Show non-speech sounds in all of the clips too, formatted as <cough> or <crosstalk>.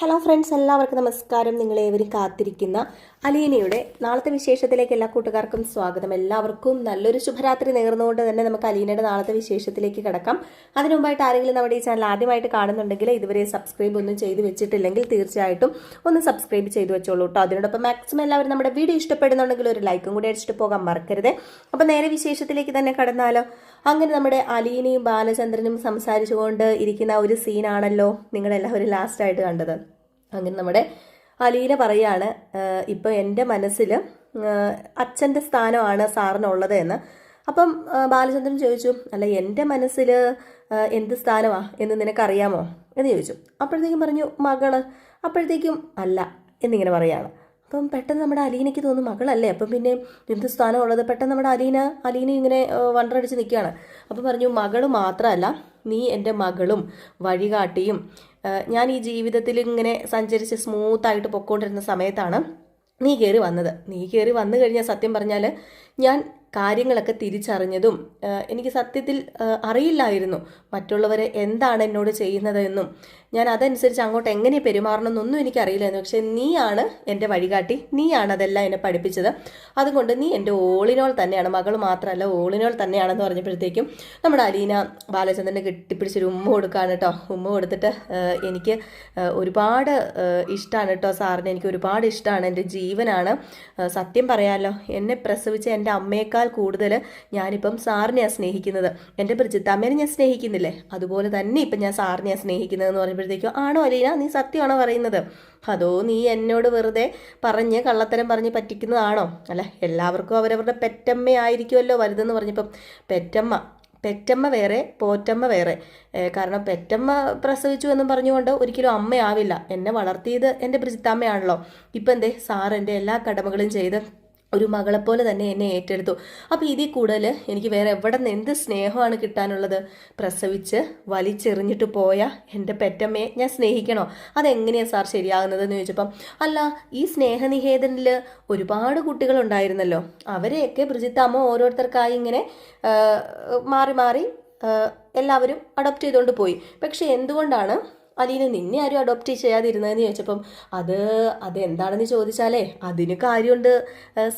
Hello friends എല്ലാവർക്കും നമസ്കാരം. നിങ്ങളേവരും കാത്തിരിക്കുന്ന അലീനയുടെ നാളത്തെ വിശേഷത്തിലേക്ക് എല്ലാ കൂട്ടുകാർക്കും സ്വാഗതം. എല്ലാവർക്കും നല്ലൊരു ശുഭരാത്രി നേർന്നുകൊണ്ട് തന്നെ നമുക്ക് അലീനയുടെ നാളത്തെ വിശേഷത്തിലേക്ക് കിടക്കാം. അതിനു മുമ്പായിട്ട് ആരെങ്കിലും നമ്മുടെ ഈ ചാനൽ ആദ്യമായിട്ട് കാണുന്നുണ്ടെങ്കിൽ ഇതുവരെ സബ്സ്ക്രൈബ് ഒന്നും ചെയ്ത് വെച്ചിട്ടില്ലെങ്കിൽ തീർച്ചയായിട്ടും ഒന്ന് സബ്സ്ക്രൈബ് ചെയ്ത് വെച്ചോളൂ കേട്ടോ അതിനോടൊപ്പം മാക്സിമം എല്ലാവരും നമ്മുടെ വീഡിയോ ഇഷ്ടപ്പെടുന്നുണ്ടെങ്കിൽ ഒരു ലൈക്കും കൂടി അടിച്ചിട്ട് പോകാൻ മറക്കരുത്. അപ്പം നേരെ വിശേഷത്തിലേക്ക് തന്നെ കടന്നാലോ? അങ്ങനെ നമ്മുടെ അലീനയും ബാലചന്ദ്രനും സംസാരിച്ചുകൊണ്ട് ഇരിക്കുന്ന ഒരു സീനാണല്ലോ നിങ്ങളെല്ലാവരും ലാസ്റ്റായിട്ട് കണ്ടത്. അങ്ങനെ നമ്മുടെ അലീന പറയാണ് ഇപ്പോൾ എന്റെ മനസ്സിൽ അച്ഛന്റെ സ്ഥാനമാണ് സാറിനുള്ളത് എന്ന്. അപ്പം ബാലചന്ദ്രൻ ചോദിച്ചു അല്ല എന്റെ മനസ്സിൽ എന്ത് സ്ഥാനമാ എന്ന് നിനക്കറിയാമോ? എന്ന് ചോദിച്ചു. അപ്പോഴത്തേക്കും പറഞ്ഞു മകൾ. അപ്പോഴത്തേക്കും അല്ല എന്നിങ്ങനെ പറയാണ്. അപ്പം പെട്ടെന്ന് നമ്മുടെ അലീനയ്ക്ക് തോന്നും മകളല്ലേ? അപ്പം പിന്നെ എന്ത് സ്ഥാനമുള്ളത്? പെട്ടെന്ന് നമ്മുടെ അലീന അലീന ഇങ്ങനെ വണ്ടറടിച്ച് നിൽക്കുകയാണ്. അപ്പം പറഞ്ഞു മകൾ മാത്രമല്ല നീ എന്റെ മകളും വഴികാട്ടിയും ഞാൻ ഈ ജീവിതത്തിൽ ഇങ്ങനെ സഞ്ചരിച്ച് സ്മൂത്തായിട്ട് പൊക്കോണ്ടിരുന്ന സമയത്താണ് നീ കയറി വന്നത്. നീ കയറി വന്നു കഴിഞ്ഞാൽ സത്യം പറഞ്ഞാൽ ഞാൻ കാര്യങ്ങളൊക്കെ തിരിച്ചറിഞ്ഞതും എനിക്ക് സത്യത്തിൽ അറിയില്ലായിരുന്നു. മറ്റുള്ളവരെ എന്താണ് എന്നോട് ചെയ്യുന്നത് എന്നും ഞാൻ അതനുസരിച്ച് അങ്ങോട്ട് എങ്ങനെ പെരുമാറണം എന്നൊന്നും എനിക്ക് എനിക്കറിയില്ലായിരുന്നു. പക്ഷെ നീയാണ് എന്റെ വഴികാട്ടി. നീയാണ് അതെല്ലാം എന്നെ പഠിപ്പിച്ചത്. അതുകൊണ്ട് നീ എന്റെ ഓളിനോൾ തന്നെയാണ്. മകൾ മാത്രമല്ല ഓളിനോൾ തന്നെയാണെന്ന് പറഞ്ഞപ്പോഴത്തേക്കും നമ്മുടെ അലീന ബാലചന്ദ്രനെ കെട്ടിപ്പിടിച്ചൊരു ഉമ്മ കൊടുക്കുകയാണ് കേട്ടോ ഉമ്മ കൊടുത്തിട്ട് എനിക്ക് ഒരുപാട് ഇഷ്ടമാണ് കേട്ടോ സാറിന്. എനിക്ക് ഒരുപാട് ഇഷ്ടമാണ് എന്റെ ജീവനാണ്. സത്യം പറയാമല്ലോ എന്നെ പ്രസവിച്ച എന്റെ അമ്മയേക്കാൾ കൂടുതൽ ഞാനിപ്പം സാറിനെയാണ് സ്നേഹിക്കുന്നത്. എന്റെ പ്രചിത്തമ്മേനെ ഞാൻ സ്നേഹിക്കുന്നില്ലേ? അതുപോലെ തന്നെ ഇപ്പം ഞാൻ സാറിനെയാണ് സ്നേഹിക്കുന്നതെന്ന് പറയുമ്പോഴത്തേക്കും ആണോ അലീന നീ സത്യമാണോ പറയുന്നത്? അതോ നീ എന്നോട് വെറുതെ പറഞ്ഞ് കള്ളത്തരം പറഞ്ഞ് പറ്റിക്കുന്നതാണോ അല്ല? എല്ലാവർക്കും അവരവരുടെ പെറ്റമ്മ ആയിരിക്കുമല്ലോ വലുതെന്ന് പറഞ്ഞപ്പം. പെറ്റമ്മ പെറ്റമ്മ വേറെ പോറ്റമ്മ വേറെ. കാരണം പെറ്റമ്മ പ്രസവിച്ചു എന്നും പറഞ്ഞുകൊണ്ട് ഒരിക്കലും അമ്മയാവില്ല. എന്നെ വളർത്തിയത് എന്റെ ബ്രിജിത്താമ്മയാണല്ലോ ഇപ്പം എന്തേ? സാർ എന്റെ എല്ലാ കടമകളും ചെയ്ത് ഒരു മകളെപ്പോലെ തന്നെ എന്നെ ഏറ്റെടുത്തു. അപ്പോൾ ഇതിൽ കൂടുതൽ എനിക്ക് വേറെ എവിടെ നിന്ന് എന്ത് സ്നേഹമാണ് കിട്ടാനുള്ളത്? പ്രസവിച്ച് വലിച്ചെറിഞ്ഞിട്ട് പോയ എന്റെ പെറ്റമ്മയെ ഞാൻ സ്നേഹിക്കണോ? അതെങ്ങനെയാണ് സാർ ശരിയാകുന്നതെന്ന് ചോദിച്ചപ്പം അല്ല ഈ സ്നേഹനികേതനിൽ ഒരുപാട് കുട്ടികളുണ്ടായിരുന്നല്ലോ. അവരെയൊക്കെ ബ്രിജിത്താമ്മ ഓരോരുത്തർക്കായി ഇങ്ങനെ മാറി മാറി എല്ലാവരും അഡോപ്റ്റ് ചെയ്തുകൊണ്ട് പോയി. പക്ഷേ എന്തുകൊണ്ടാണ് അലീന നിന്നെ ആരും അഡോപ്റ്റ് ചെയ്യാതിരുന്നതെന്ന് ചോദിച്ചപ്പം അത് അതെന്താണെന്ന് ചോദിച്ചാലേ അതിന് കാര്യമുണ്ട്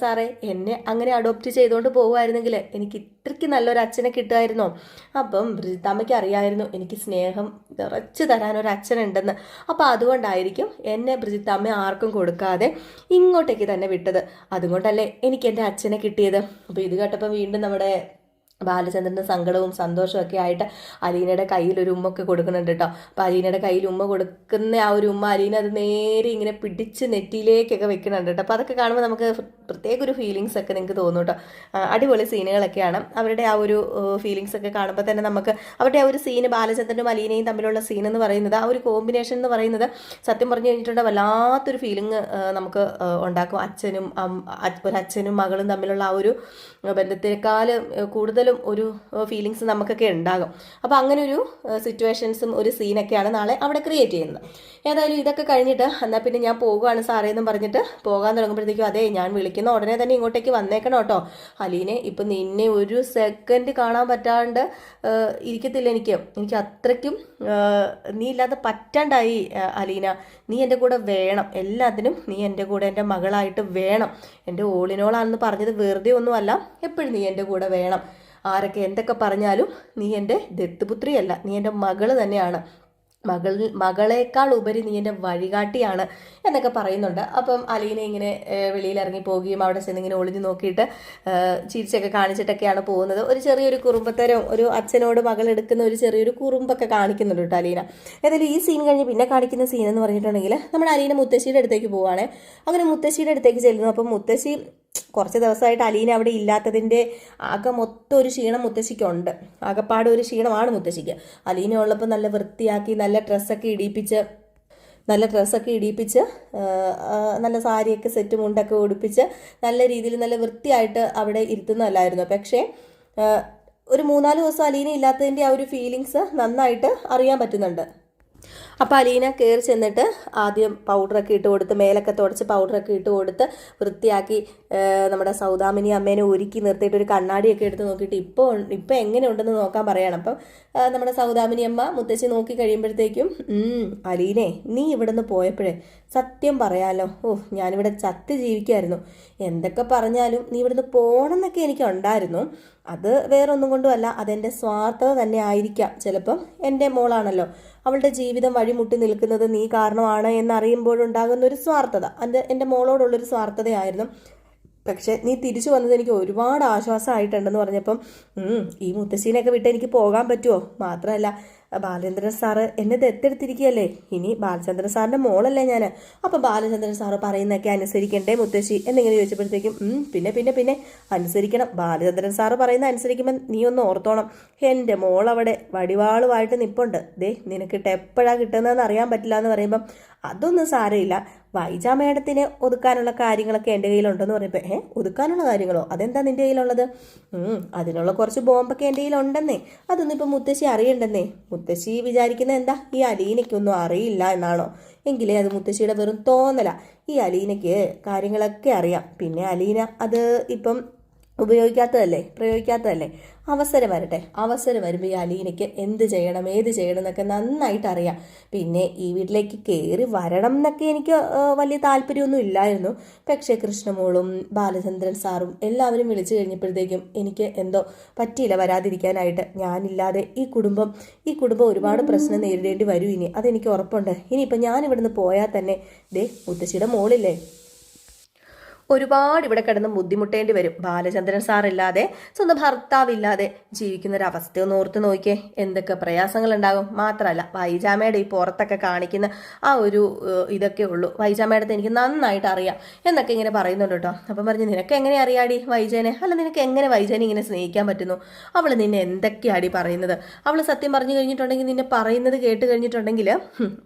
സാറേ. എന്നെ അങ്ങനെ അഡോപ്റ്റ് ചെയ്തുകൊണ്ട് പോകുമായിരുന്നെങ്കിൽ എനിക്ക് ഇത്രയ്ക്ക് നല്ലൊരു അച്ഛനെ കിട്ടുമായിരുന്നോ? അപ്പം ബ്രിജിത്താമ്മയ്ക്ക് അറിയായിരുന്നു എനിക്ക് സ്നേഹം നിറച്ച് തരാനൊരു അച്ഛനുണ്ടെന്ന്. അപ്പോൾ അതുകൊണ്ടായിരിക്കും എന്നെ ബ്രിജിത്താമ്മ ആർക്കും കൊടുക്കാതെ ഇങ്ങോട്ടേക്ക് തന്നെ വിട്ടത്. അതുകൊണ്ടല്ലേ എനിക്ക് എന്റെ അച്ഛനെ കിട്ടിയത്. അപ്പോൾ ഇത് കേട്ടപ്പോൾ വീണ്ടും നമ്മുടെ ബാലചന്ദ്രന്റെ സങ്കടവും സന്തോഷവും ഒക്കെ ആയിട്ട് അലീനയുടെ കയ്യിൽ ഒരു ഉമ്മൊക്കെ കൊടുക്കുന്നുണ്ട് കേട്ടോ. അപ്പോൾ അലീനയുടെ കയ്യിൽ ഉമ്മ കൊടുക്കുന്ന ആ ഒരു ഉമ്മ അലീന അത് നേരെ ഇങ്ങനെ പിടിച്ച് നെറ്റിയിലേക്കൊക്കെ വെക്കുന്നുണ്ട് കേട്ടോ. അപ്പോൾ അതൊക്കെ കാണുമ്പോൾ നമുക്ക് പ്രത്യേക ഒരു ഫീലിങ്സ് ഒക്കെ നിങ്ങൾക്ക് തോന്നും കേട്ടോ. അടിപൊളി സീനുകളൊക്കെയാണ്. അവരുടെ ആ ഒരു ഫീലിങ്സ് ഒക്കെ കാണുമ്പോൾ തന്നെ നമുക്ക് അവരുടെ ആ ഒരു സീന് ബാലചന്ദ്രനും അലീനയും തമ്മിലുള്ള സീൻ എന്ന് പറയുന്നത് ആ ഒരു കോമ്പിനേഷൻ എന്ന് പറയുന്നത് സത്യം പറഞ്ഞു കഴിഞ്ഞിട്ടുണ്ടെങ്കിൽ വല്ലാത്തൊരു ഫീലിങ് നമുക്ക് ഉണ്ടാക്കും. അച്ഛനും ഒരു അച്ഛനും മകളും തമ്മിലുള്ള ആ ഒരു ബന്ധത്തെക്കാൾ കൂടുതലും ഒരു ഫീലിങ്സ് നമുക്കൊക്കെ ഉണ്ടാകും. അപ്പോൾ അങ്ങനെ ഒരു സിറ്റുവേഷൻസും ഒരു സീനൊക്കെയാണ് നാളെ അവിടെ ക്രിയേറ്റ് ചെയ്യുന്നത്. ഏതായാലും ഇതൊക്കെ കഴിഞ്ഞിട്ട് എന്നാൽ പിന്നെ ഞാൻ പോകുകയാണ് സാറേ എന്നും പറഞ്ഞിട്ട് പോകാൻ തുടങ്ങുമ്പോഴത്തേക്കും അതെ ഞാൻ വിളിക്കുന്ന ഉടനെ തന്നെ ഇങ്ങോട്ടേക്ക് വന്നേക്കണം കേട്ടോ. അലീനെ ഇപ്പം നിന്നെ ഒരു സെക്കൻഡ് കാണാൻ പറ്റാണ്ട് ഇരിക്കത്തില്ല എനിക്ക്. എനിക്ക് അത്രയ്ക്കും നീ ഇല്ലാതെ പറ്റാണ്ടായി അലീന. നീ എന്റെ കൂടെ വേണം. എല്ലാത്തിനും നീ എന്റെ കൂടെ എന്റെ മകളായിട്ട് വേണം. എന്റെ ഓളിനോളാണെന്ന് പറഞ്ഞത് വെറുതെ ഒന്നുമല്ല. എപ്പോഴും നീ എന്റെ കൂടെ വേണം. ആരൊക്കെ എന്തൊക്കെ പറഞ്ഞാലും നീ എന്റെ ദത്തുപുത്രിയല്ല നീ എന്റെ മകൾ തന്നെയാണ്. മകൾ മകളേക്കാൾ ഉപരി നീ എന്റെ വഴികാട്ടിയാണ് എന്നൊക്കെ പറയുന്നുണ്ട്. അപ്പം അലീന ഇങ്ങനെ വെളിയിൽ ഇറങ്ങി പോവുകയും അവിടെ ചെന്ന് ഇങ്ങനെ ഒളിഞ്ഞു നോക്കിയിട്ട് ചിരിച്ചൊക്കെ കാണിച്ചിട്ടൊക്കെയാണ് പോകുന്നത്. ഒരു ചെറിയൊരു കുറുമ്പത്തരം ഒരു അച്ഛനോട് മകൾ എടുക്കുന്ന ഒരു ചെറിയൊരു കുറുമ്പൊക്കെ കാണിക്കുന്നുണ്ട് കേട്ടോ അലീന. ഏതായാലും ഈ സീൻ കഴിഞ്ഞ് പിന്നെ കാണിക്കുന്ന സീൻ എന്ന് പറഞ്ഞിട്ടുണ്ടെങ്കിൽ നമ്മുടെ അലീന മുത്തശ്ശിയുടെ അടുത്തേക്ക് പോവുകയാണെ. അങ്ങനെ മുത്തശ്ശിയുടെ അടുത്തേക്ക് ചെല്ലുന്നു. അപ്പം മുത്തശ്ശി കുറച്ച് ദിവസമായിട്ട് അലീന അവിടെ ഇല്ലാത്തതിന്റെ ആകെ മൊത്തം ഒരു ക്ഷീണം മുത്തശ്ശിക്കുണ്ട്. ആകെപ്പാട് ഒരു ക്ഷീണമാണ് മുത്തശ്ശിക്ക്. അലീന ഉള്ളപ്പോൾ നല്ല വൃത്തിയാക്കി നല്ല ഡ്രസ്സൊക്കെ ഇടിയിപ്പിച്ച് നല്ല ഡ്രസ്സൊക്കെ ഇടിയിപ്പിച്ച് നല്ല സാരിയൊക്കെ സെറ്റ് മുണ്ടൊക്കെ ഉടുപ്പിച്ച് നല്ല രീതിയിൽ നല്ല വൃത്തിയായിട്ട് അവിടെ ഇരുത്തുന്നതല്ലായിരുന്നു. പക്ഷേ ഒരു മൂന്നാൽ ദിവസം അലീന ഇല്ലാത്തതിന്റെ ആ ഒരു ഫീലിങ്സ് നന്നായിട്ട് അറിയാൻ പറ്റുന്നുണ്ട്. അപ്പോൾ അലീന കയറി ചെന്നിട്ട് ആദ്യം പൗഡറൊക്കെ ഇട്ട് കൊടുത്ത് മേലൊക്കെ തുടച്ച് പൗഡറൊക്കെ ഇട്ട് കൊടുത്ത് വൃത്തിയാക്കി നമ്മുടെ സൗദാമിനി അമ്മേനെ ഒരുക്കി നിർത്തിയിട്ട് ഒരു കണ്ണാടിയൊക്കെ എടുത്ത് നോക്കിയിട്ട് ഇപ്പോൾ ഇപ്പോൾ എങ്ങനെയുണ്ടെന്ന് നോക്കാൻ പറയണം. അപ്പം നമ്മുടെ സൗദാമിനി അമ്മ മുത്തശ്ശി നോക്കി കഴിയുമ്പോഴത്തേക്കും "ഉം, അലീനെ നീ ഇവിടുന്ന് പോയപ്പോഴേ സത്യം പറയാലോ. ഓ ഞാനിവിടെ ചത്ത് ജീവിക്കായിരുന്നു. എന്തൊക്കെ പറഞ്ഞാലും നീ ഇവിടുന്ന് പോകണമെന്നൊക്കെ എനിക്ക് ഉണ്ടായിരുന്നു. അത് വേറൊന്നും കൊണ്ടുമല്ല അതെന്റെ സ്വാർത്ഥത തന്നെ ആയിരിക്കാം. ചിലപ്പം എന്റെ മോളാണല്ലോ അവളുടെ ജീവിതം വഴിമുട്ടി നിൽക്കുന്നത് നീ കാരണമാണ് എന്നറിയുമ്പോഴുണ്ടാകുന്ന ഒരു സ്വാർത്ഥത. അത് എന്റെ മോളോടുള്ളൊരു സ്വാർത്ഥതയായിരുന്നു. പക്ഷെ നീ തിരിച്ചു വന്നത് എനിക്ക് ഒരുപാട് ആശ്വാസമായിട്ടുണ്ടെന്ന് പറഞ്ഞപ്പം ഈ മുത്തശ്ശീനെയൊക്കെ വിട്ട് എനിക്ക് പോകാൻ പറ്റുമോ മാത്രമല്ല ബാലചന്ദ്രൻ സാറ് എന്നെ ദത്തെടുത്തിരിക്കുകയല്ലേ? ഇനി ബാലചന്ദ്രൻ സാറിന്റെ മോളല്ലേ ഞാൻ അപ്പം ബാലചന്ദ്രൻ സാറ് പറയുന്നതൊക്കെ അനുസരിക്കണ്ടേ മുത്തശ്ശി? എന്നിങ്ങനെ ചോദിച്ചപ്പോഴത്തേക്കും പിന്നെ പിന്നെ പിന്നെ അനുസരിക്കണം. ബാലചന്ദ്രൻ സാറ് പറയുന്ന അനുസരിക്കുമ്പോൾ നീ ഒന്ന് ഓർത്തോണം. എന്റെ മോളവിടെ വടിവാളുമായിട്ട് നിപ്പുണ്ട്. ദേ നിനക്കിട്ട് എപ്പോഴാണ് കിട്ടുന്നതെന്ന് അറിയാൻ പറ്റില്ല എന്ന് പറയുമ്പം അതൊന്നും സാരമില്ല. വൈജ മേഡത്തിന് ഒതുക്കാനുള്ള കാര്യങ്ങളൊക്കെ എന്റെ കയ്യിലുണ്ടെന്ന് പറയുമ്പോൾ ഏഹ് ഒതുക്കാനുള്ള കാര്യങ്ങളോ? അതെന്താ നിന്റെ കയ്യിലുള്ളത്? അതിനുള്ള കുറച്ച് ബോംബൊക്കെ എന്റെ കയ്യിലുണ്ടെന്നേ. അതൊന്നും ഇപ്പം മുത്തശ്ശി അറിയണ്ടെന്നേ. മുത്തശ്ശി വിചാരിക്കുന്നത് എന്താ? ഈ അലീനയ്ക്കൊന്നും അറിയില്ല എന്നാണോ? എങ്കിലേ അത് മുത്തശ്ശിയുടെ വെറും തോന്നല. ഈ അലീനയ്ക്ക് കാര്യങ്ങളൊക്കെ അറിയാം. പിന്നെ അലീന അത് ഇപ്പം ഉപയോഗിക്കാത്തതല്ലേ? പ്രയോഗിക്കാത്തതല്ലേ? അവസരം വരട്ടെ. അവസരം വരുമ്പോൾ ഈ അലീനയ്ക്ക് എന്ത് ചെയ്യണം ഏത് ചെയ്യണം എന്നൊക്കെ നന്നായിട്ട് അറിയാം. പിന്നെ ഈ വീട്ടിലേക്ക് കയറി വരണം എന്നൊക്കെ എനിക്ക് വലിയ താല്പര്യമൊന്നും ഇല്ലായിരുന്നു. പക്ഷേ കൃഷ്ണമോളും ബാലചന്ദ്രൻ സാറും എല്ലാവരും വിളിച്ചു കഴിഞ്ഞപ്പോഴത്തേക്കും എനിക്ക് എന്തോ പറ്റിയില്ല വരാതിരിക്കാനായിട്ട്. ഞാനില്ലാതെ ഈ കുടുംബം ഈ കുടുംബം ഒരുപാട് പ്രശ്നം നേരിടേണ്ടി വരും ഇനി. അതെനിക്ക് ഉറപ്പുണ്ട്. ഇനിയിപ്പോൾ ഞാൻ ഇവിടുന്ന് പോയാൽ തന്നെ ദേ മുത്തശ്ശിയുടെ മോളില്ലേ? ഒരുപാട് ഇവിടെ കിടന്ന് ബുദ്ധിമുട്ടേണ്ടി വരും. ബാലചന്ദ്രൻ സാറില്ലാതെ സ്വന്തം ഭർത്താവില്ലാതെ ജീവിക്കുന്ന ഒരു അവസ്ഥ ഒന്ന് ഓർത്ത് നോക്കിയേ. എന്തൊക്കെ പ്രയാസങ്ങൾ ഉണ്ടാകും മാത്രമല്ല വൈജാമയുടെ ഈ പുറത്തൊക്കെ കാണിക്കുന്ന ആ ഒരു ഇതൊക്കെ ഉള്ളൂ. വൈജാമയുടെ എനിക്ക് നന്നായിട്ട് അറിയാം എന്നൊക്കെ ഇങ്ങനെ പറയുന്നുണ്ട് കേട്ടോ. അപ്പം പറഞ്ഞു നിനക്ക് എങ്ങനെ അറിയാടി വൈജയനെ? അല്ല നിനക്ക് എങ്ങനെ വൈജയനെ ഇങ്ങനെ സ്നേഹിക്കാൻ പറ്റുന്നു? അവൾ നിന്നെ എന്തൊക്കെയാടി പറയുന്നത്? അവൾ സത്യം പറഞ്ഞു കഴിഞ്ഞിട്ടുണ്ടെങ്കിൽ നിന്നെ പറയുന്നത് കേട്ട് കഴിഞ്ഞിട്ടുണ്ടെങ്കിൽ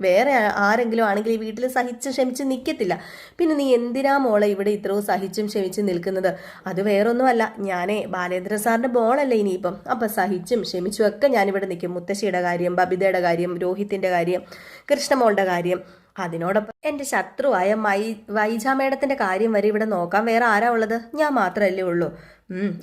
വേറെ ആരെങ്കിലും ആണെങ്കിൽ ഈ വീട്ടിൽ സഹിച്ച് ക്ഷമിച്ച് നിൽക്കത്തില്ല പിന്നെ നീ എന്തിനാ മോളെ ഇവിടെ ഇത്രയും സഹിച്ചും ക്ഷമിച്ചും നിൽക്കുന്നത്. അത് വേറൊന്നുമല്ല. ഞാനേ ബാലേന്ദ്ര സാറിന്റെ ബോളല്ലേ ഇനിയിപ്പം. അപ്പം സഹിച്ചും ക്ഷമിച്ചും ഒക്കെ ഞാനിവിടെ നിൽക്കും. മുത്തശ്ശിയുടെ കാര്യം ബബിതയുടെ കാര്യം രോഹിത്തിന്റെ കാര്യം കൃഷ്ണമോളുടെ കാര്യം. അതിനോടൊപ്പം എന്റെ ശത്രുവായ മൈ വൈജ കാര്യം വരെ ഇവിടെ നോക്കാം. വേറെ ആരാ ഉള്ളത്? ഞാൻ മാത്രമല്ലേ ഉള്ളൂ.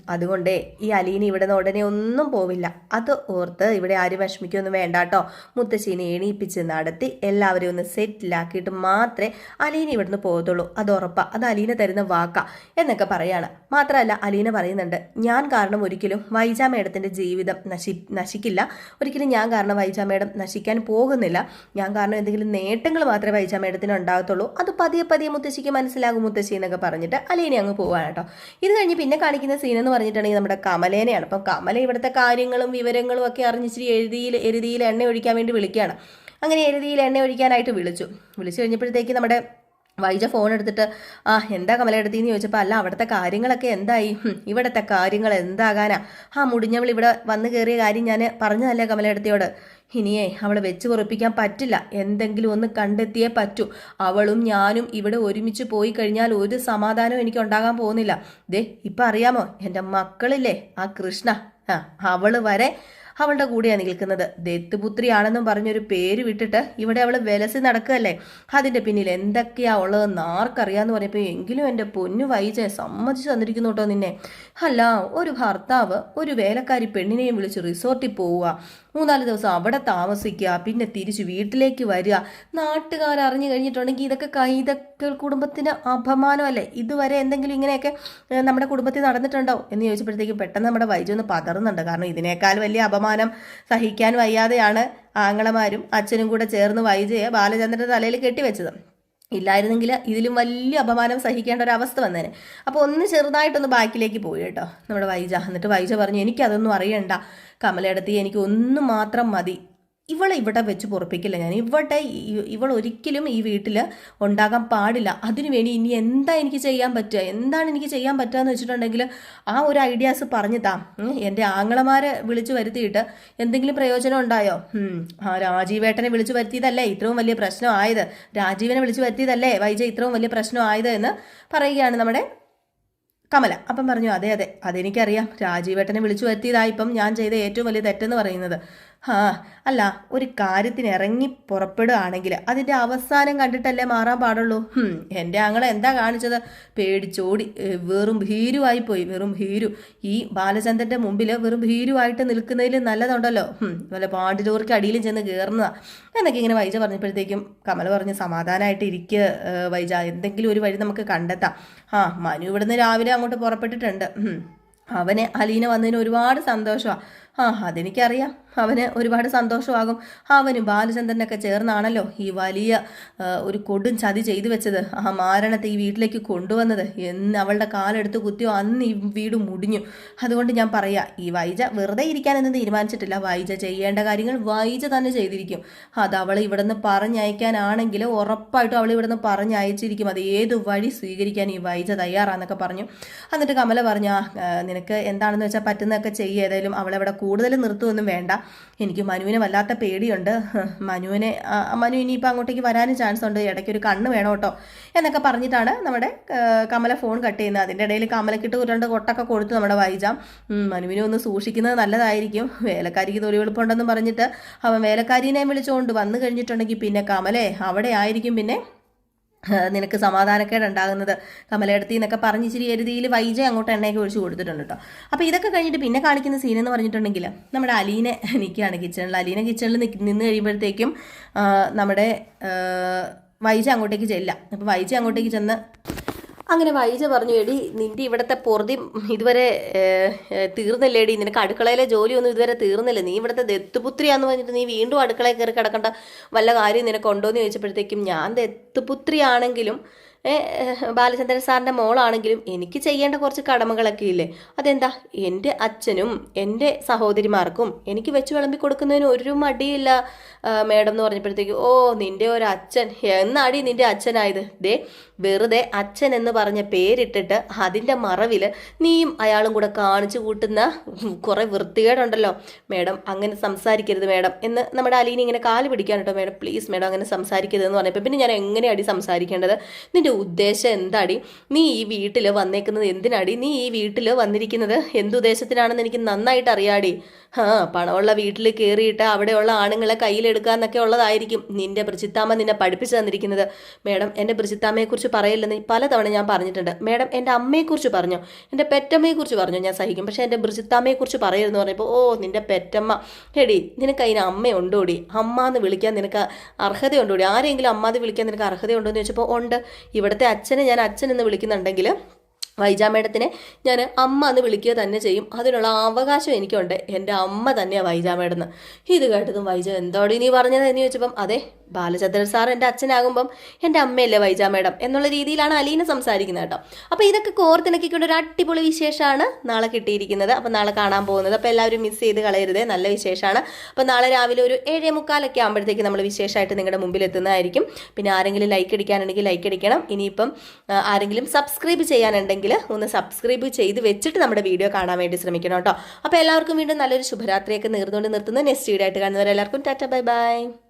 അതുകൊണ്ടേ ഈ അലീന ഇവിടെ നിന്ന് ഉടനെ ഒന്നും പോവില്ല. അത് ഓർത്ത് ഇവിടെ ആരും വിഷമിക്കൊന്നും വേണ്ട കേട്ടോ മുത്തശ്ശീനെ എണീപ്പിച്ച് നടത്തി എല്ലാവരെയും ഒന്ന് സെറ്റിലാക്കിയിട്ട് മാത്രമേ അലീന ഇവിടുന്ന് പോകത്തുള്ളൂ. അത് ഉറപ്പാ. അത് അലീന തരുന്ന വാക്ക എന്നൊക്കെ പറയാണ്. മാത്രമല്ല അലീന പറയുന്നുണ്ട് ഞാൻ കാരണം ഒരിക്കലും വൈജ മേഡത്തിന്റെ ജീവിതം നശി നശിക്കില്ല. ഒരിക്കലും ഞാൻ കാരണം വൈജ മേഡം നശിക്കാൻ പോകുന്നില്ല. ഞാൻ കാരണം എന്തെങ്കിലും നേട്ടങ്ങൾ മാത്രമേ വൈജ മേഡത്തിന് ഉണ്ടാകത്തുള്ളൂ. അത് പതിയെ പതിയെ മുത്തശ്ശിക്ക് മനസ്സിലാകും മുത്തശ്ശി എന്നൊക്കെ പറഞ്ഞിട്ട് അലീന അങ്ങ് പോവാണ് കേട്ടോ. ഇത് കഴിഞ്ഞ് പിന്നെ കാണിക്കുന്ന സീൻ എന്ന് പറഞ്ഞിട്ടുണ്ടെങ്കിൽ നമ്മുടെ കമലേനെയാണ്. അപ്പം കമല ഇവിടുത്തെ കാര്യങ്ങളും വിവരങ്ങളും ഒക്കെ അറിഞ്ഞിച്ചിരി എഴുതിയിൽ എരുതിയിൽ എണ്ണ ഒഴിക്കാൻ വേണ്ടി വിളിക്കുകയാണ്. അങ്ങനെ എരുതിയിൽ എണ്ണ ഒഴിക്കാനായിട്ട് വിളിച്ചു. വിളിച്ചു കഴിഞ്ഞപ്പോഴത്തേക്ക് നമ്മുടെ വൈജ ഫോൺ എടുത്തിട്ട് ആ എന്താ കമല എടുത്തിന്ന് ചോദിച്ചപ്പോൾ അല്ല അവിടുത്തെ കാര്യങ്ങളൊക്കെ എന്തായി? ഇവിടുത്തെ കാര്യങ്ങൾ എന്താകാനാ? ആ മുടിഞ്ഞവൾ ഇവിടെ വന്നു കയറിയ കാര്യം ഞാൻ പറഞ്ഞതല്ലേ കമല എടുത്തിയോട്? ഇനിയേ അവളെ വെച്ച് കുറിപ്പിക്കാൻ പറ്റില്ല. എന്തെങ്കിലും ഒന്ന് കണ്ടെത്തിയേ പറ്റൂ. അവളും ഞാനും ഇവിടെ ഒരുമിച്ച് പോയി കഴിഞ്ഞാൽ ഒരു സമാധാനവും എനിക്ക് ഉണ്ടാകാൻ പോകുന്നില്ല. ദേ ഇപ്പം അറിയാമോ? എന്റെ മക്കളില്ലേ? ആ കൃഷ്ണ. ആ അവൾ വരെ അവളുടെ കൂടെയാണ് നിൽക്കുന്നത്. ദത്തുപുത്രിയാണെന്നും പറഞ്ഞൊരു പേര് വിട്ടിട്ട് ഇവിടെ അവൾ വിലസി നടക്കുകയല്ലേ? അതിന്റെ പിന്നിൽ എന്തൊക്കെയാ ഉള്ളതെന്ന് ആർക്കറിയാന്ന് പറഞ്ഞപ്പോൾ എങ്കിലും എന്റെ പൊന്നു വൈജ സമ്മതിച്ചു തന്നിരിക്കുന്നു കേട്ടോ നിന്നെ. അല്ല ഒരു ഭർത്താവ് ഒരു വേലക്കാരി പെണ്ണിനെയും വിളിച്ച് റിസോർട്ടിൽ പോവുക. മൂന്നാൽ ദിവസം അവിടെ താമസിക്കുക പിന്നെ തിരിച്ച് വീട്ടിലേക്ക് വരിക. നാട്ടുകാർ അറിഞ്ഞു കഴിഞ്ഞിട്ടുണ്ടെങ്കിൽ ഇതൊക്കെ കൈതക്കൾ കുടുംബത്തിന് അപമാനമല്ലേ? ഇതുവരെ എന്തെങ്കിലും ഇങ്ങനെയൊക്കെ നമ്മുടെ കുടുംബത്തിൽ നടന്നിട്ടുണ്ടോ? എന്ന് ചോദിച്ചപ്പോഴത്തേക്കും പെട്ടെന്ന് നമ്മുടെ വൈജു ഒന്ന് പതറുന്നുണ്ട്. കാരണം ഇതിനേക്കാൾ വലിയ അപമാനം സഹിക്കാൻ വയ്യാതെയാണ് ആങ്ങളമാരും അച്ഛനും കൂടെ ചേർന്ന് വൈജയെ ബാലചന്ദ്രന്റെ തലയിൽ കെട്ടിവെച്ചത്. ഇല്ലായിരുന്നെങ്കിൽ ഇതിലും വലിയ അപമാനം സഹിക്കേണ്ട ഒരു അവസ്ഥ വന്നേനെ. അപ്പോൾ ഒന്ന് ചെറുതായിട്ടൊന്ന് ബാക്കിലേക്ക് പോയി കേട്ടോ നമ്മുടെ വൈജ. എന്നിട്ട് വൈജ പറഞ്ഞു എനിക്കതൊന്നും അറിയണ്ട. കമലയിടത്തി എനിക്ക് ഒന്നും മാത്രം മതി. ഇവളെ ഇവിടെ വെച്ച് പൊറപ്പിക്കില്ല ഞാൻ. ഇവിടെ ഇവൾ ഒരിക്കലും ഈ വീട്ടിൽ ഉണ്ടാകാൻ പാടില്ല. അതിനു വേണ്ടി ഇനി എന്താ എനിക്ക് ചെയ്യാൻ പറ്റുക? എന്താണ് എനിക്ക് ചെയ്യാൻ പറ്റുക എന്ന് വെച്ചിട്ടുണ്ടെങ്കിൽ ആ ഒരു ഐഡിയാസ് പറഞ്ഞു താ. എന്റെ ആങ്ങളമാരെ വിളിച്ചു വരുത്തിയിട്ട് എന്തെങ്കിലും പ്രയോജനം ഉണ്ടായോ? ആ രാജീവേട്ടനെ വിളിച്ചു വരുത്തിയതല്ലേ? ഇത്രയും വലിയ പ്രശ്നം ആയത്. രാജീവിനെ വിളിച്ചു വരുത്തിയതല്ലേ? വൈജ ഇത്രയും വലിയ പ്രശ്നം ആയത് എന്ന് പറയുകയാണ് നമ്മുടെ കമല. അപ്പം പറഞ്ഞു അതെ അതെ അതെനിക്കറിയാം. രാജീവേട്ടനെ വിളിച്ചു വരുത്തിയതാ ഇപ്പം ഞാൻ ചെയ്ത ഏറ്റവും വലിയ തെറ്റെന്ന് പറയുന്നത്. ആ അല്ല ഒരു കാര്യത്തിന് ഇറങ്ങി പുറപ്പെടുകയാണെങ്കിൽ അതിന്റെ അവസാനം കണ്ടിട്ടല്ലേ മാറാൻ പാടുള്ളൂ? എന്റെ ആങ്ങളെ എന്താ കാണിച്ചത്? പേടിച്ചോടി. വെറും ഭീരുവായി പോയി വെറും ഭീരു. ഈ ബാലചന്ദ്രന്റെ മുമ്പിൽ വെറും ഭീരുവായിട്ട് നിൽക്കുന്നതിൽ നല്ലതുണ്ടല്ലോ. വല്ല പാണ്ടിലോർക്ക് അടിയിലും ചെന്ന് കയറുന്നതാ. എന്നൊക്കെ ഇങ്ങനെ വൈജ പറഞ്ഞപ്പോഴത്തേക്കും കമൽ പറഞ്ഞ് സമാധാനമായിട്ട് ഇരിക്കുക വൈജ. എന്തെങ്കിലും ഒരു വഴി നമുക്ക് കണ്ടെത്താം. ആ മനു ഇവിടുന്ന് രാവിലെ അങ്ങോട്ട് പുറപ്പെട്ടിട്ടുണ്ട്. അവന് അലീന വന്നതിന് ഒരുപാട് സന്തോഷമാണ് ആ അതെനിക്കറിയാം. അവന് ഒരുപാട് സന്തോഷമാകും. അവനും ബാലചന്ദ്രനൊക്കെ ചേർന്നാണല്ലോ ഈ വലിയ ഒരു കൊടും ചതി ചെയ്തു വെച്ചത്. ആ മാരണത്തെ ഈ വീട്ടിലേക്ക് കൊണ്ടുവന്നത്. എന്ന് അവളുടെ കാലെടുത്ത് കുത്തിയോ അന്ന് ഈ വീട് മുടിഞ്ഞു. അതുകൊണ്ട് ഞാൻ പറയാം ഈ വൈജ വെറുതെ ഇരിക്കാനൊന്നും തീരുമാനിച്ചിട്ടില്ല. വൈജ ചെയ്യേണ്ട കാര്യങ്ങൾ വൈജ തന്നെ ചെയ്തിരിക്കും. അത് അവൾ ഇവിടുന്ന് പറഞ്ഞയക്കാനാണെങ്കിൽ ഉറപ്പായിട്ടും അവൾ ഇവിടുന്ന് പറഞ്ഞയച്ചിരിക്കും. അത് ഏത് വഴി സ്വീകരിക്കാൻ ഈ വൈജ തയ്യാറാന്നൊക്കെ പറഞ്ഞു. എന്നിട്ട് കമല പറഞ്ഞു "ആ, നിനക്ക് എന്താണെന്ന് വെച്ചാൽ പറ്റുന്നതൊക്കെ ചെയ്യുക ഏതായാലും അവളെ ഇവിടെ കൂടുതൽ നിർത്തുമൊന്നും വേണ്ട. എനിക്ക് മനുവിനെ വല്ലാത്ത പേടിയുണ്ട്. മനുവിനെ മനു ഇനിയിപ്പോൾ അങ്ങോട്ടേക്ക് വരാനും ചാൻസ് ഉണ്ട്. ഇടയ്ക്ക് ഒരു കണ്ണ് വേണം കേട്ടോ. എന്നൊക്കെ പറഞ്ഞിട്ടാണ് നമ്മുടെ കമല ഫോൺ കട്ട് ചെയ്യുന്നത്. അതിന്റെ ഇടയിൽ കമലക്കിട്ട് രണ്ട് കൊട്ടൊക്കെ കൊടുത്ത് നമ്മുടെ വൈജാം. മനുവിനെ ഒന്ന് സൂക്ഷിക്കുന്നത് നല്ലതായിരിക്കും. വേലക്കാരിക്ക് തൊഴിൽ എളുപ്പമുണ്ടെന്ന് പറഞ്ഞിട്ട് അവൻ വേലക്കാരിനെ വിളിച്ചുകൊണ്ട് വന്നു കഴിഞ്ഞിട്ടുണ്ടെങ്കിൽ പിന്നെ കമലേ അവിടെ ആയിരിക്കും പിന്നെ നിനക്ക് സമാധാനക്കേട് ഉണ്ടാകുന്നത് കമലയിടത്തി എന്നൊക്കെ പറഞ്ഞ് ഇച്ചിരി എരുതിയിൽ വൈജ അങ്ങോട്ട് എണ്ണയൊക്കെ ഒഴിച്ച് കൊടുത്തിട്ടുണ്ട് കേട്ടോ അപ്പോൾ ഇതൊക്കെ കഴിഞ്ഞിട്ട് പിന്നെ കാണിക്കുന്ന സീൻ എന്ന് പറഞ്ഞിട്ടുണ്ടെങ്കിൽ നമ്മുടെ അലീനെ <laughs> നിൽക്കുകയാണ് കിച്ചണിൽ അലീന കിച്ചണിൽ നിന്ന് കഴിയുമ്പോഴത്തേക്കും നമ്മുടെ വൈജ അങ്ങോട്ടേക്ക് ചെല്ലാം അപ്പോൾ വൈജ അങ്ങോട്ടേക്ക് ചെന്ന് അങ്ങനെ വൈജ പറഞ്ഞു എടി നിന്റെ ഇവിടുത്തെ പൊറുതി ഇതുവരെ തീർന്നില്ലേടി നിനക്ക് അടുക്കളയിലെ ജോലിയൊന്നും ഇതുവരെ തീർന്നില്ല. നീ ഇവിടുത്തെ ദത്തുപുത്രിയാന്ന് പറഞ്ഞിട്ട് നീ വീണ്ടും അടുക്കളയിൽ കയറി കിടക്കേണ്ട വല്ല കാര്യം നിനക്കുണ്ടോ എന്ന് ചോദിച്ചപ്പോഴത്തേക്കും ഞാൻ ദത്തുപുത്രിയാണെങ്കിലും ബാലചന്ദ്രൻ സാറിന്റെ മോളാണെങ്കിലും എനിക്ക് ചെയ്യേണ്ട കുറച്ച് കടമകളൊക്കെ ഇല്ലേ? അതെന്താ? എന്റെ അച്ഛനും എന്റെ സഹോദരിമാർക്കും എനിക്ക് വെച്ച് വിളമ്പി കൊടുക്കുന്നതിന് ഒരു മടിയില്ല മേഡം എന്ന് പറഞ്ഞപ്പോഴത്തേക്ക് ഓ നിന്റെ ഒരു അച്ഛൻ. എന്നാടി നിന്റെ അച്ഛനായത്? ദേ വെറുതെ അച്ഛൻ എന്ന് പറഞ്ഞ പേരിട്ടിട്ട് അതിന്റെ മറവിൽ നീയും അയാളും കൂടെ കാണിച്ചു കൂട്ടുന്ന കുറേ വൃത്തികേടുണ്ടല്ലോ. മേഡം അങ്ങനെ സംസാരിക്കരുത് മേഡം എന്ന് നമ്മുടെ അലീന ഇങ്ങനെ കാൽ പിടിക്കാൻ കേട്ടോ മേഡം. പ്ലീസ് മേഡം അങ്ങനെ സംസാരിക്കരുത് എന്ന് പറഞ്ഞപ്പോൾ പിന്നെ ഞാൻ എങ്ങനെയാടി സംസാരിക്കേണ്ടത്? നിന്റെ ഉദ്ദേശം എന്താടി? നീ ഈ വീട്ടിൽ വന്നേക്കുന്നത് എന്തിനാടി? നീ ഈ വീട്ടിൽ വന്നിരിക്കുന്നത് എന്തുദ്ദേശത്തിനാണെന്ന് എനിക്ക് നന്നായിട്ട് അറിയാടി ആ പണമുള്ള വീട്ടിൽ കയറിയിട്ട് അവിടെയുള്ള ആണുങ്ങളെ കയ്യിലെടുക്കുക എന്നൊക്കെ ഉള്ളതായിരിക്കും നിന്റെ ബ്രിജിത്താമ്മ നിന്നെ പഠിപ്പിച്ചു തന്നിരിക്കുന്നത്. മേഡം എന്റെ ബ്രിജിത്താമ്മയെക്കുറിച്ച് പറയില്ലെന്ന് പലതവണ ഞാൻ പറഞ്ഞിട്ടുണ്ട്. മേഡം എന്റെ അമ്മയെക്കുറിച്ച് പറഞ്ഞു? എന്റെ പെറ്റമ്മയെക്കുറിച്ച് പറഞ്ഞു? ഞാൻ സഹിക്കും. പക്ഷേ എന്റെ ബ്രിജിത്താമ്മയെക്കുറിച്ച് പറയരുതെന്ന് പറഞ്ഞപ്പോൾ ഓ നിന്റെ പെറ്റമ്മ. എടി നിനക്ക് അതിന് അമ്മയുണ്ടോടി? അമ്മ എന്ന് വിളിക്കാൻ നിനക്ക് അർഹതയുണ്ടോടി? ആരെങ്കിലും അമ്മ എന്ന് വിളിക്കാൻ നിനക്ക് അർഹതയുണ്ടോ എന്ന് ചോദിച്ചപ്പോൾ ഉണ്ട്. ഇവിടുത്തെ അച്ഛനെ ഞാൻ അച്ഛൻ എന്ന് വിളിക്കുന്നുണ്ടെങ്കിൽ വൈജാ മേഡത്തിനെ ഞാൻ അമ്മ എന്ന് വിളിക്കുക തന്നെ ചെയ്യും. അതിനുള്ള അവകാശം എനിക്കുണ്ട്. എന്റെ അമ്മ തന്നെയാണ് വൈജാ മേഡം എന്ന് ഇത് കേട്ടതും വൈജ എന്തോടി നീ പറഞ്ഞത് എന്ന് ചോദിച്ചപ്പം അതെ ബാലചന്ദ്രൻ സാർ എന്റെ അച്ഛനാകുമ്പം എന്റെ അമ്മയല്ലേ വൈജാ മേഡം? എന്നുള്ള രീതിയിലാണ് അലീന സംസാരിക്കുന്നത് കേട്ടോ. അപ്പോൾ ഇതൊക്കെ കോർത്തിണക്കിക്കൊണ്ട് ഒരു അടിപൊളി വിശേഷമാണ് നാളെ കിട്ടിയിരിക്കുന്നത്. അപ്പോൾ നാളെ കാണാൻ പോകുന്നത്. അപ്പോൾ എല്ലാവരും മിസ് ചെയ്ത് കളയരുത്. നല്ല വിശേഷമാണ്. അപ്പോൾ നാളെ രാവിലെ ഒരു ഏഴേ മുക്കാലൊക്കെ ആകുമ്പോഴത്തേക്ക് നമ്മൾ വിശേഷമായിട്ട് നിങ്ങളുടെ മുമ്പിൽ എത്തുന്നതായിരിക്കും. പിന്നെ ആരെങ്കിലും ലൈക്ക് അടിക്കാനുണ്ടെങ്കിൽ ലൈക്ക് അടിക്കണം. ഇനിയിപ്പം ആരെങ്കിലും സബ്സ്ക്രൈബ് ചെയ്യാനുണ്ടെങ്കിൽ ഒന്ന് സബ്സ്ക്രൈബ് ചെയ്ത് വെച്ചിട്ട് നമ്മുടെ വീഡിയോ കാണാൻ വേണ്ടി ശ്രമിക്കണം കേട്ടോ. അപ്പോൾ എല്ലാവർക്കും വീണ്ടും നല്ലൊരു ശുഭരാത്രിയൊക്കെ നേർന്നുകൊണ്ട് നിർത്തുന്നു. നെക്സ്റ്റ് വീഡിയോ ആയിട്ട് കാണുന്നവരെല്ലാവർക്കും ടാറ്റ ബൈ ബൈ.